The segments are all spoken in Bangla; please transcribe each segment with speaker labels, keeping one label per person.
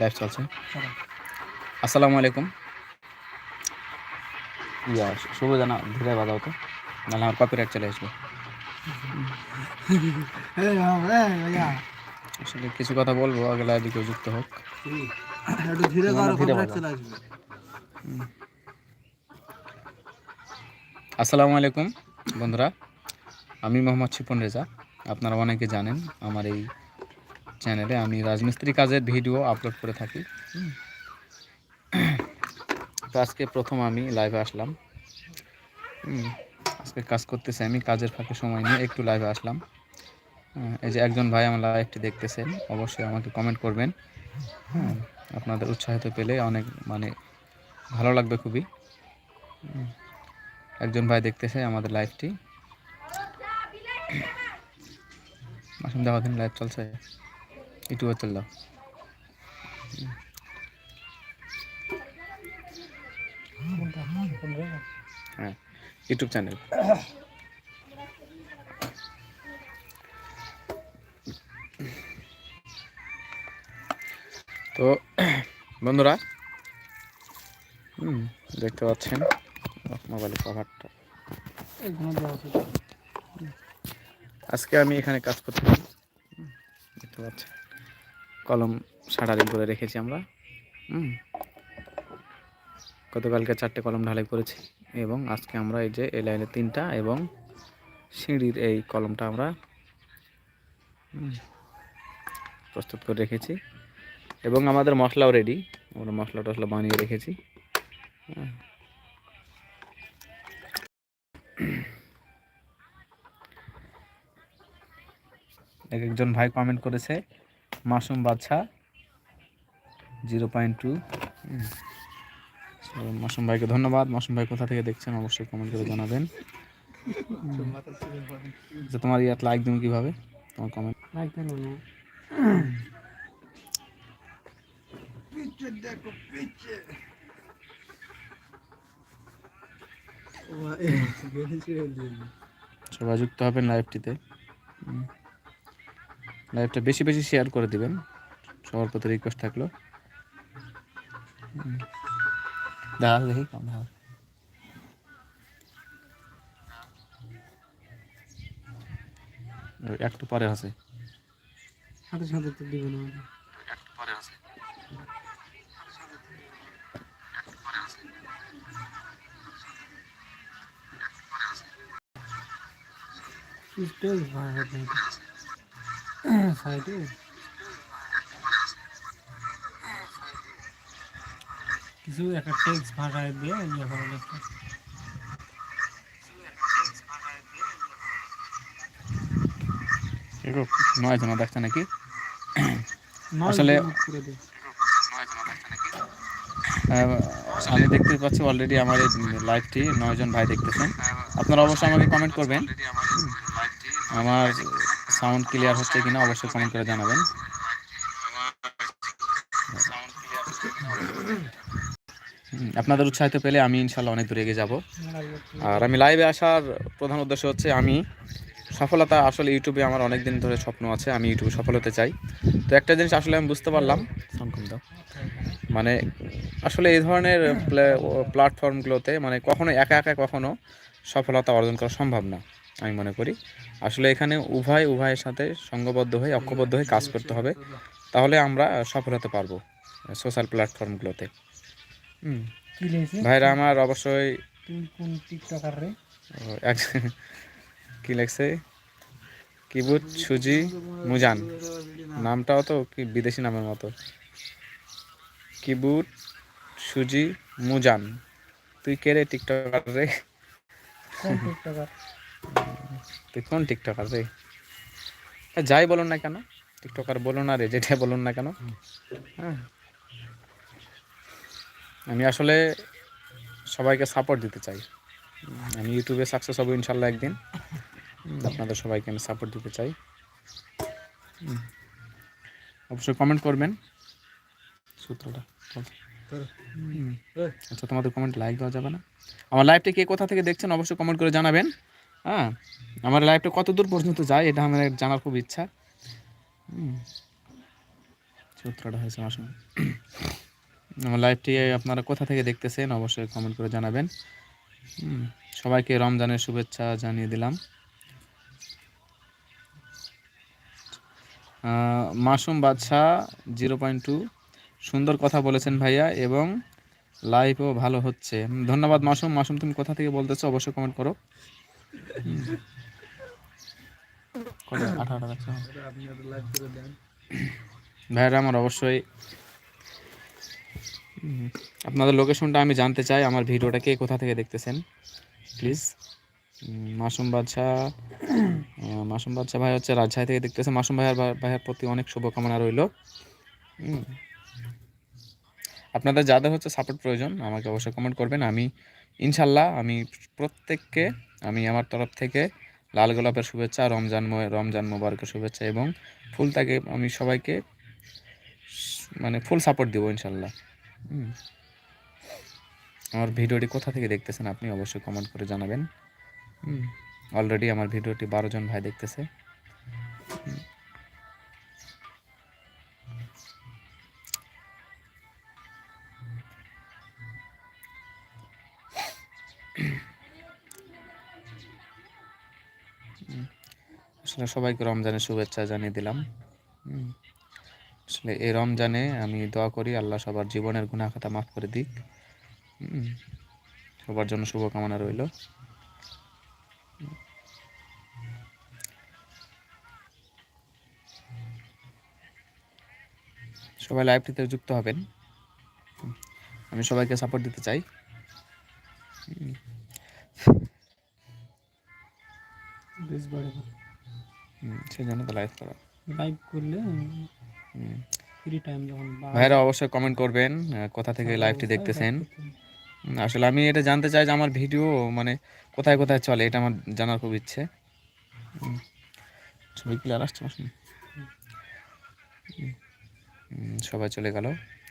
Speaker 1: লাইভ চলছে। আসসালামু আলাইকুম। ইয়া শুভ জানা ধীরে বাজাও তো। নাহলে আমার কপিরাইট চলে আসবে। আসলে কিছু কথা বলব আগে লাইভে কেউ যুক্ত হোক।
Speaker 2: একটু ধীরে
Speaker 1: না,
Speaker 2: করো
Speaker 1: ধীরে
Speaker 2: কপিরাইট চলে আসবে।
Speaker 1: আসসালামু আলাইকুম বন্ধুরা। আমি মোহাম্মদ শিপন রেজা। আপনারা অনেকে জানেন আমার এই চ্যানেলে আমি রাজমিস্ত্রি কাজের ভিডিও আপলোড করে থাকি। তো আজকে প্রথম আমি লাইভে আসলাম। আজকে কাজ করতেছি আমি, কাজের ফাঁকে সময় নিয়ে একটু লাইভে আসলাম। এই যে একজন ভাই আমার লাইভটি দেখতেছেন, অবশ্যই আমাকে কমেন্ট করবেন। হ্যাঁ আপনাদের উৎসাহিত পেলে অনেক মানে ভালো লাগবে খুবই। একজন ভাই দেখতেছে আমাদের লাইভটি মাসুম দেখা দিন লাইভ চলছে। চল দাও। হ্যাঁ ইউটিউব চ্যানেল। তো, বন্ধুরা, হুম, দেখতে পাচ্ছেন মোবাইলের কভারটা আজকে আমি এখানে কাজ করতে দেখতে পাচ্ছেন। কলম সারাদিন করে রেখেছি আমরা। হুম। গতকালকে চারটে কলম ঢালাই করেছি এবং আজকে আমরা এই যে এই লাইনে তিনটা এবং সিঁড়ির এই কলমটা আমরা প্রস্তুত করে রেখেছি। এবং আমাদের মশলাও রেডি আমরা মশলা টশলা বানিয়ে রেখেছি। এক একজন ভাই কমেন্ট করেছে Masum Badsha zero point two. Masum ভাইকে ধন্যবাদ। মাসুম ভাই কোথা থেকে দেখছেন অবশ্যই কমেন্ট করে জানাবেন। যে তোমার ইয়াত লাইক দিন কীভাবে? তোমার কমেন্ট
Speaker 2: লাইক দেন না। পিচ্ছে দেখো পিচ্ছে
Speaker 1: সবাই যুক্ত হবেন লাইভটিতে লাইভটা বেশি বেশি শেয়ার করে দিবেন। সবার প্রতি রিকোয়েস্ট থাকল। দেখি কেমন একটু পরে আছে।
Speaker 2: সাথে সাথে তো দিবে না
Speaker 1: পরে আছে।
Speaker 2: স্টেজ ভাড়া দেয় সাইডে কিছু একটা টেক্সট ভাষায় দিয়ে ইয়ে করে
Speaker 1: নয় জন দেখছে নাকি?
Speaker 2: নয়
Speaker 1: আসলে- আমি দেখতে পাচ্ছি অলরেডি আমার এই লাইভটি নয়জন ভাই দেখতেছেন। আপনারা অবশ্যই আমাকে কমেন্ট করবেন। আমার সাউন্ড ক্লিয়ার হচ্ছে কিনা অবশ্যই কমেন্ট করে জানাবেন। আপনাদের উৎসাহিত পেলে আমি ইনশাল্লাহ অনেক দূরে এগিয়ে যাব। আর আমি লাইভে আসার প্রধান উদ্দেশ্য হচ্ছে আমি সফলতা আসলে ইউটিউবে আমার অনেক দিন ধরে স্বপ্ন আছে আমি ইউটিউবে সফল হতে চাই। তো একটা জিনিস আসলে আমি বুঝতে পারলাম। মানে আসলে এই ধরনের প্ল্যাটফর্মগুলোতে মানে কখনো একা একা কখনো সফলতা অর্জন করা সম্ভব না। আমি মনে করি। আসলে এখানে উভয় উভয়ের সাথে সঙ্গবদ্ধ হয়ে ঐক্যবদ্ধ হয়ে কাজ করতে হবে। তাহলে আমরা সফল হতে পারব সোশ্যাল প্ল্যাটফর্মগুলোতে ভাইরা আমার অবশ্যই কি লেখছে? কিবুত সুজি মুজান। নামটাও তো কি বিদেশি নামের মতো। কিবুট সুজি মুজান। তুই কে রে টিকটকার রে?
Speaker 2: টিকটকার?
Speaker 1: কোন টিকটকার রে হ্যাঁ, যাই বলুন না কেন টিকটকার বলুন না রে যেটাই বলুন না কেন। হ্যাঁ। আমি আসলে সবাইকে সাপোর্ট দিতে চাই। আমি ইউটিউবে সাকসেস হব ইনশাল্লাহ একদিন। আপনাদের সবাইকে আমি সাপোর্ট দিতে চাই। অবশ্যই কমেন্ট করবেন। সূত্রটা। আচ্ছা তোমাদের কমেন্ট লাইক দেওয়া যাবে না। আমার লাইভটা কে কোথা থেকে দেখছেন অবশ্যই কমেন্ট করে জানাবেন। হ্যাঁ আমার লাইফটা কত দূর পর্যন্ত যায় এটা আমার জানার খুব ইচ্ছা। সূত্রটা হয়েছে মাসুম আমার লাইভটি আপনারা কোথা থেকে দেখতেছেন অবশ্যই কমেন্ট করে জানাবেন। সবাইকে রমজানের শুভেচ্ছা জানিয়ে দিলাম। মাসুম বাদশাহ জিরো পয়েন্ট টু সুন্দর কথা বলেছেন ভাইয়া এবং লাইভও ভালো হচ্ছে। ধন্যবাদ মাসুম। মাসুম, তুমি কোথা থেকে বলতেছো অবশ্যই কমেন্ট করো। ভাইয়ারা আমার অবশ্যই আপনাদের লোকেশনটা আমি জানতে চাই, আমার ভিডিওটা কে কোথা থেকে দেখতেছেন? প্লিজ মাসুম বাদশাহ মাসুম বাদশাহ ভাই হচ্ছে রাজশাহী থেকে দেখতেছে। মাসুম ভাইয়ার ভাইয়ার প্রতি অনেক শুভকামনা রইল। আপনাদের যাদের হচ্ছে সাপোর্ট প্রয়োজন, আমাকে অবশ্যই কমেন্ট করবেন। আমি, ইনশাল্লাহ আমি প্রত্যেককে আমি আমার তরফ থেকে লাল গোলাপের শুভেচ্ছা, রমজান রমজান মোবারকের শুভেচ্ছা এবং ফুল তাকে আমি সবাইকে মানে ফুল সাপোর্ট দেবো ইনশাল্লাহ। আমার ভিডিওটি কোথা থেকে দেখতেছেন আপনি অবশ্যই কমেন্ট করে জানাবেন। অলরেডি আমার ভিডিওটি বারো জন ভাই দেখতেছে। আসলে সবাইকে রমজানের শুভেচ্ছা জানিয়ে দিলাম। আসলে এই রমজানে আমি দোয়া করি, আল্লাহ সবার জীবনের গুনাহ খাতা মাফ করে দিক। সবার জন্য শুভকামনা রইল। সবাই লাইভটিতে যুক্ত হবেন। আমি সবাইকে সাপোর্ট দিতে চাই।
Speaker 2: বেশ, বড়।
Speaker 1: সেই জন্য তো লাইভ করা
Speaker 2: লাইভ করলে। ফ্রি টাইম যখন
Speaker 1: ভাইরা অবশ্যই কমেন্ট করবেন কোথা থেকে লাইভটি দেখতেছেন
Speaker 2: হবে।
Speaker 1: হুম, আসলে আমি এটা জানতে চাই যে আমার ভিডিও মানে কোথায় কোথায় চলে এটা আমার জানার খুব ইচ্ছে ছবি ক্লিয়ার আসছে সবাই চলে গেল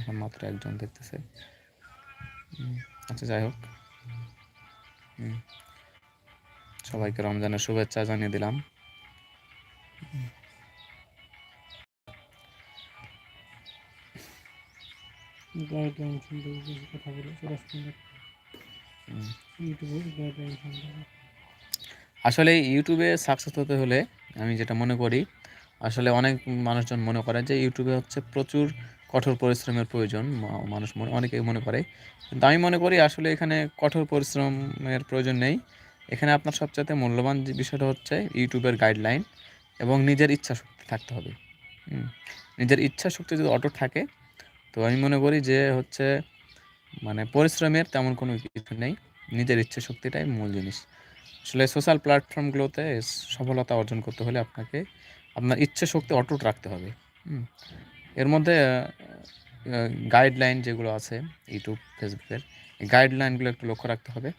Speaker 1: এখন মাত্র একজন দেখতেছে আচ্ছা যাই হোক। সবাইকে রমজানের শুভেচ্ছা জানিয়ে দিলাম
Speaker 2: গাইডলাইন বেশি কথা গাইডলাইন
Speaker 1: আসলে ইউটিউবে সাকসেস হতে হলে আমি যেটা মনে করি, আসলে অনেক মানুষজন মনে করে যে ইউটিউবে হচ্ছে প্রচুর কঠোর পরিশ্রমের প্রয়োজন মানুষ মনে, অনেকেই মনে করে। কিন্তু আমি মনে করি আসলে এখানে কঠোর পরিশ্রমের প্রয়োজন নেই। এখানে আপনার সবচেয়ে মূল্যবান যে বিষয়টা হচ্ছে ইউটিউবের গাইডলাইন এবং নিজের ইচ্ছা শক্তি থাকতে হবে। নিজের ইচ্ছা শক্তি যদি অটুট থাকে, তো আমি মনে করি যে হচ্ছে মানে পরিশ্রমের তেমন কোনো কিছু নেই, নিজের ইচ্ছা শক্তিটাই মূল জিনিস আসলে সোশ্যাল প্ল্যাটফর্মগুলোতে সফলতা অর্জন করতে হলে আপনাকে আপনার ইচ্ছে শক্তি অটুট রাখতে হবে। এর মধ্যে গাইডলাইন যেগুলো আছে ইউটিউব ফেসবুকের গাইডলাইনগুলো একটু লক্ষ্য রাখতে হবে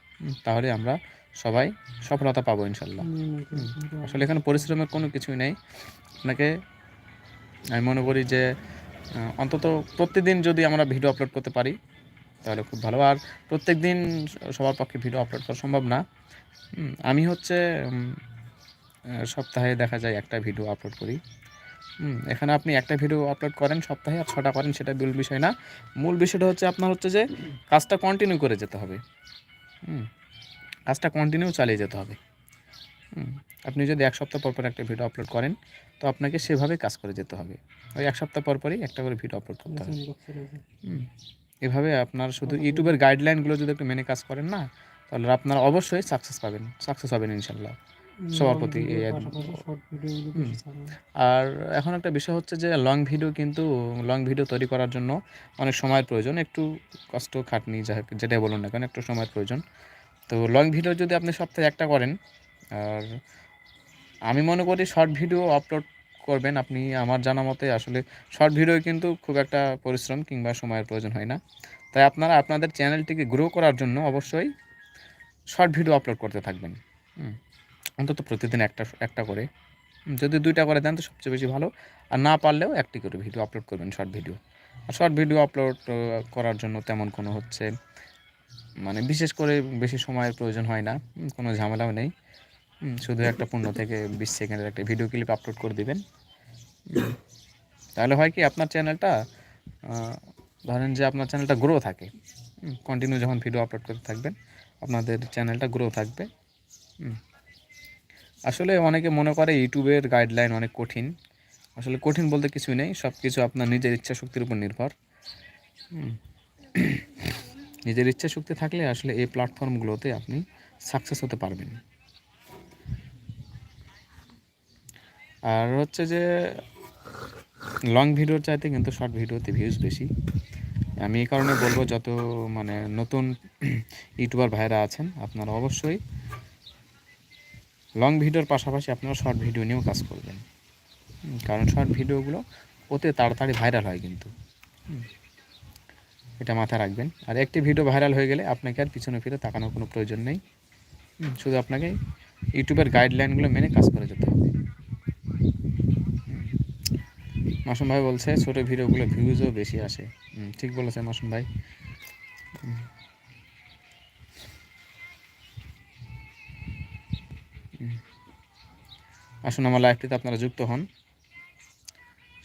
Speaker 1: তাহলে আমরা সবাই সফলতা পাবো ইনশাল্লাহ। আসলে এখানে পরিশ্রমের কোনো কিছুই নেই। আপনাকে আমি মনে করি যে অন্তত প্রতিদিন যদি আমরা ভিডিও আপলোড করতে পারি তাহলে খুব ভালো। আর প্রত্যেক দিন সবার পক্ষে ভিডিও আপলোড করা সম্ভব না। আমি হচ্ছে সপ্তাহে দেখা যায় একটা ভিডিও আপলোড করি। এখানে আপনি একটা ভিডিও আপলোড করেন সপ্তাহে আর ছটা করেন সেটা মূল বিষয় না। মূল বিষয়টা হচ্ছে আপনার হচ্ছে যে কাজটা কন্টিনিউ করে যেতে হবে। হুম, কাজটা কন্টিনিউ চালিয়ে যেতে হবে আপনি যদি এক সপ্তাহ পর একটা ভিডিও আপলোড করেন, তো আপনাকে সেভাবে কাজ করে যেতে হবে ওই এক সপ্তাহ পর পরই একটা করে ভিডিও আপলোড করতে হবে। এভাবে আপনার শুধু ইউটিউবের গাইডলাইনগুলো যদি একটু মেনে কাজ করেন না, তাহলে আপনারা অবশ্যই সাকসেস পাবেন সাকসেস হবেন ইনশাল্লাহ সবার প্রতি। আর এখন একটা বিষয় হচ্ছে যে লং ভিডিও কিন্তু লং ভিডিও তৈরি করার জন্য অনেক সময়ের প্রয়োজন, একটু কষ্ট খাটনি যাই যেটাই বলুন না কেন, একটু সময়ের প্রয়োজন তো লং ভিডিও যদি আপনি সপ্তাহে একটা করেন, আর আমি মনে করি শর্ট ভিডিও আপলোড করবেন, আপনি আমার জানা মতে আসলে শর্ট ভিডিও কিন্তু খুব একটা পরিশ্রম কিংবা সময়ের প্রয়োজন হয় না। তাই আপনারা আপনাদের চ্যানেলটিকে গ্রো করার জন্য অবশ্যই শর্ট ভিডিও আপলোড করতে থাকবেন। অন্তত প্রতিদিন একটা একটা করে। যদি দুইটা করে দেন তো সবচেয়ে বেশি ভালো। আর না পারলেও একটি করে ভিডিও আপলোড করবেন শর্ট ভিডিও আর শর্ট ভিডিও আপলোড করার জন্য তেমন কোনো হচ্ছে মানে বিশেষ করে বেশি সময়ের প্রয়োজন হয় না কোনো ঝামেলাও নেই শুধু একটা পনেরো থেকে বিশ সেকেন্ডের একটা ভিডিও ক্লিপ আপলোড করে দিবেন তাহলে হয় কি, আপনার চ্যানেলটা ধরেন যে আপনার চ্যানেলটা গ্রো থাকে কন্টিনিউ যখন ভিডিও আপলোড করতে থাকবেন, আপনাদের চ্যানেলটা গ্রো থাকবে। আসলে অনেকে মনে করে ইউটিউবের গাইডলাইন অনেক কঠিন আসলে কঠিন বলতে কিছুই নেই সব কিছু আপনার নিজের ইচ্ছা শক্তির উপর নির্ভর। নিজের ইচ্ছা শক্তি থাকলে আসলে এই প্ল্যাটফর্মগুলোতে আপনি সাকসেস হতে পারবেন। আর হচ্ছে যে লং ভিডিওর চাইতে কিন্তু শর্ট ভিডিওতে ভিউজ বেশি। আমি এই কারণে বলব, যত মানে নতুন ইউটিউবার ভাইরা আছেন, আপনারা অবশ্যই লং ভিডিওর পাশাপাশি আপনারা শর্ট ভিডিও নিয়েও কাজ করবেন। কারণ শর্ট ভিডিওগুলো অতি তাড়াতাড়ি ভাইরাল হয় কিন্তু। এটা মাথায় রাখবেন। আর একটি ভিডিও ভাইরাল হয়ে গেলে আপনাকে আর পিছনে ফিরে তাকানোর কোনো প্রয়োজন নেই। শুধু আপনাকে ইউটিউবের গাইডলাইনগুলো মেনে কাজ করে যেতে হবে। মাসুম ভাই বলছে, ছোটো ভিডিওগুলো ভিউজও বেশি আসে। ঠিক বলেছে মাসুম ভাই। আসুন আমার লাইভটিতে আপনারা যুক্ত হন।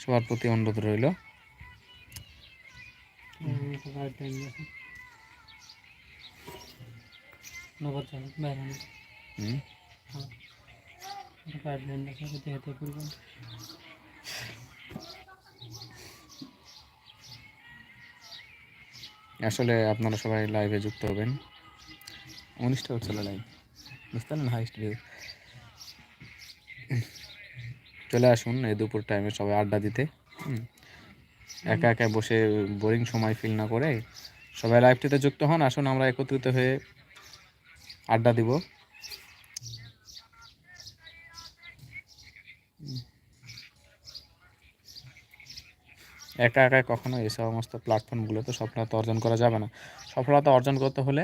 Speaker 1: সবার প্রতি অনুরোধ রইল।
Speaker 2: নগদ চালক বাইরে
Speaker 1: আসলে আপনারা সবাই লাইভে যুক্ত হবেন। উনিশটা হচ্ছিল লাইভ বুঝতে পারলেন চলে আসুন, এই দুপুর টাইমে সবাই আড্ডা দিতে। হুম। একা একা বসে বোরিং সময় ফিল না করে সবাই লাইভটিতে যুক্ত হন, আসুন আমরা একত্রিত হয়ে আড্ডা দিব। একা একা কখনো এই সমস্ত প্ল্যাটফর্মগুলোতে সফলতা অর্জন করা যাবে না। সফলতা অর্জন করতে হলে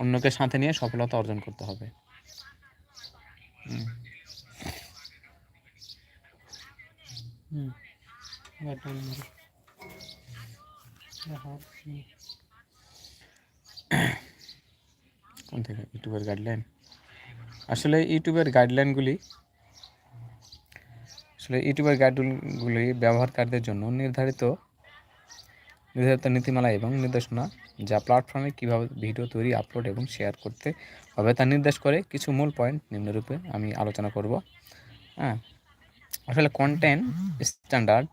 Speaker 1: অন্যকে সাথে নিয়ে সফলতা অর্জন করতে হবে। হুম।
Speaker 2: হুম। গাইডলাইন আছে দেখা হুম।
Speaker 1: কোন থেকে? ইউটিউবের গাইডলাইন আসলে ইউটিউবের গাইডলাইনগুলি আসলে ইউটিউবের গাইডলাইনগুলি ব্যবহারকারীদের জন্য নির্ধারিত নির্ধারিত নীতিমালা এবং নির্দেশনা যা প্ল্যাটফর্মে কীভাবে ভিডিও তৈরি আপলোড এবং শেয়ার করতে হবে তা নির্দেশ করে। কিছু মূল পয়েন্ট নিম্নরূপে আমি আলোচনা করব। হ্যাঁ আসলে কন্টেন্ট স্ট্যান্ডার্ড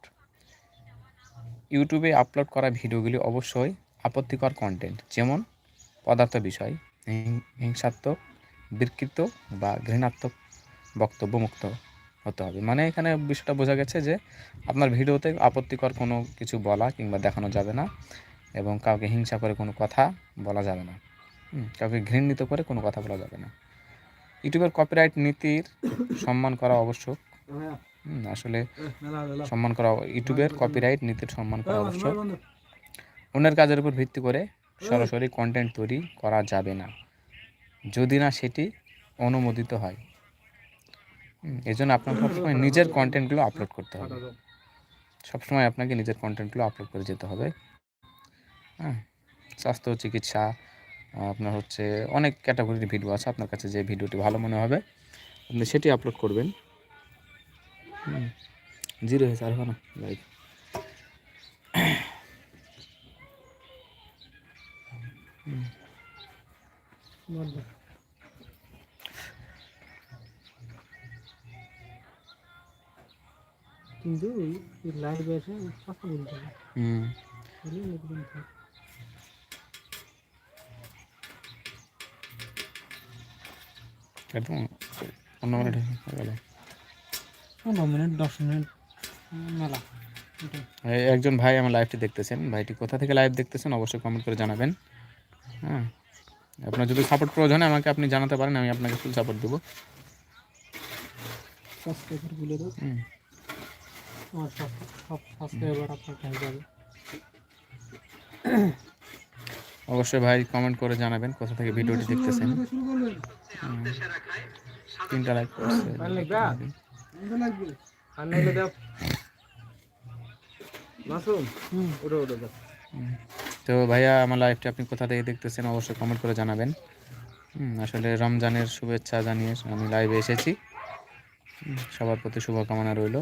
Speaker 1: ইউটিউবে আপলোড করা ভিডিওগুলি অবশ্যই আপত্তিকর কন্টেন্ট যেমন পদার্থ বিষয় হিংসাত্মক বিকৃত বা ঘৃণাত্মক বক্তব্য মুক্ত হতে হবে। মানে এখানে বিষয়টা বোঝা গেছে যে আপনার ভিডিওতে আপত্তিকর কোনো কিছু বলা কিংবা দেখানো যাবে না এবং কাউকে হিংসা করে কোনো কথা বলা যাবে না। কাউকে ঘৃণিত করে কোনো কথা বলা যাবে না। ইউটিউবের কপিরাইট নীতির সম্মান করা আবশ্যক। হুম, আসলে সম্মান করা ইউটিউবের কপিরাইট নীতির সম্মান করা আবশ্যক অন্যের কাজের উপর ভিত্তি করে সরাসরি কন্টেন্ট তৈরি করা যাবে না। যদি না সেটি অনুমোদিত হয়। এই জন্য আপনার সবসময় নিজের কন্টেন্টগুলো আপলোড করতে হবে। সবসময় আপনাকে নিজের কন্টেন্টগুলো আপলোড করে যেতে হবে। হ্যাঁ স্বাস্থ্য চিকিৎসা আপনার হচ্ছে অনেক ক্যাটাগরির ভিডিও আছে। আপনার কাছে যে ভিডিওটি ভালো মনে হবে আপনি সেটি আপলোড করবেন। জিরো হয়েছে আর হবে না লাইভ
Speaker 2: কিন্তু লাইভ এসে কথা বলতে হবে।
Speaker 1: হুম। একদম হয়ে গেল।
Speaker 2: পনেরো মিনিট দশ মিনিট মেলা।
Speaker 1: একজন ভাই আমার লাইভটি দেখতেছেন। ভাইটি কোথা থেকে লাইভ দেখতেছেন অবশ্যই কমেন্ট করে জানাবেন। হ্যাঁ। আপনার যদি সাপোর্ট প্রয়োজন হয় আমাকে আপনি জানাতে পারেন আমি আপনাকে ফুল সাপোর্ট দেবো। অবশ্যই ভাই কমেন্ট করে জানাবেন কোথা থেকে ভিডিওটি দেখতেছেন। তিনটা লাইক করছে। তো ভাইয়া, আমার লাইভটি আপনি কোথা থেকে দেখতেছেন অবশ্যই কমেন্ট করে জানাবেন। আসলে রমজানের শুভেচ্ছা জানিয়ে আমি লাইভে এসেছি। সবার প্রতি শুভকামনা রইল।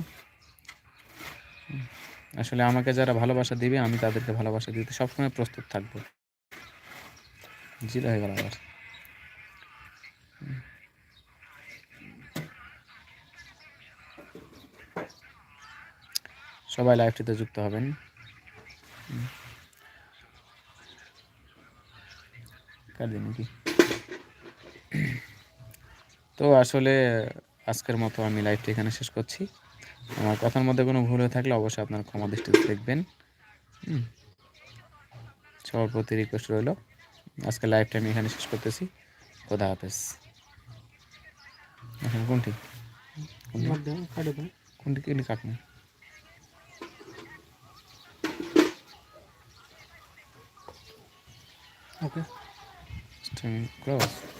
Speaker 1: আসলে আমাকে যারা ভালোবাসা দিবে, আমি তাদেরকে ভালোবাসা দিতে সবসময় প্রস্তুত থাকব। জিরো হয়ে গেল আবার। সবাই লাইভটিতে যুক্ত হবেন। দিন তো আসলে আজকের মতো আমি লাইভটি এখানে শেষ করছি। আমার কথার মধ্যে কোনো ভুল হয়ে থাকলে অবশ্যই আপনার ক্ষমা দৃষ্টিতে দেখবেন। সবার প্রতি রিকোয়েস্ট রইল। আজকে লাইভটা আমি এখানে শেষ করতেছি। খোদা হাফেজ। এখন কোনটি? কোনটি?
Speaker 2: মধ্যে কাটে দেন
Speaker 1: কোনটি? কোনটি Okay.
Speaker 2: It's
Speaker 1: too close.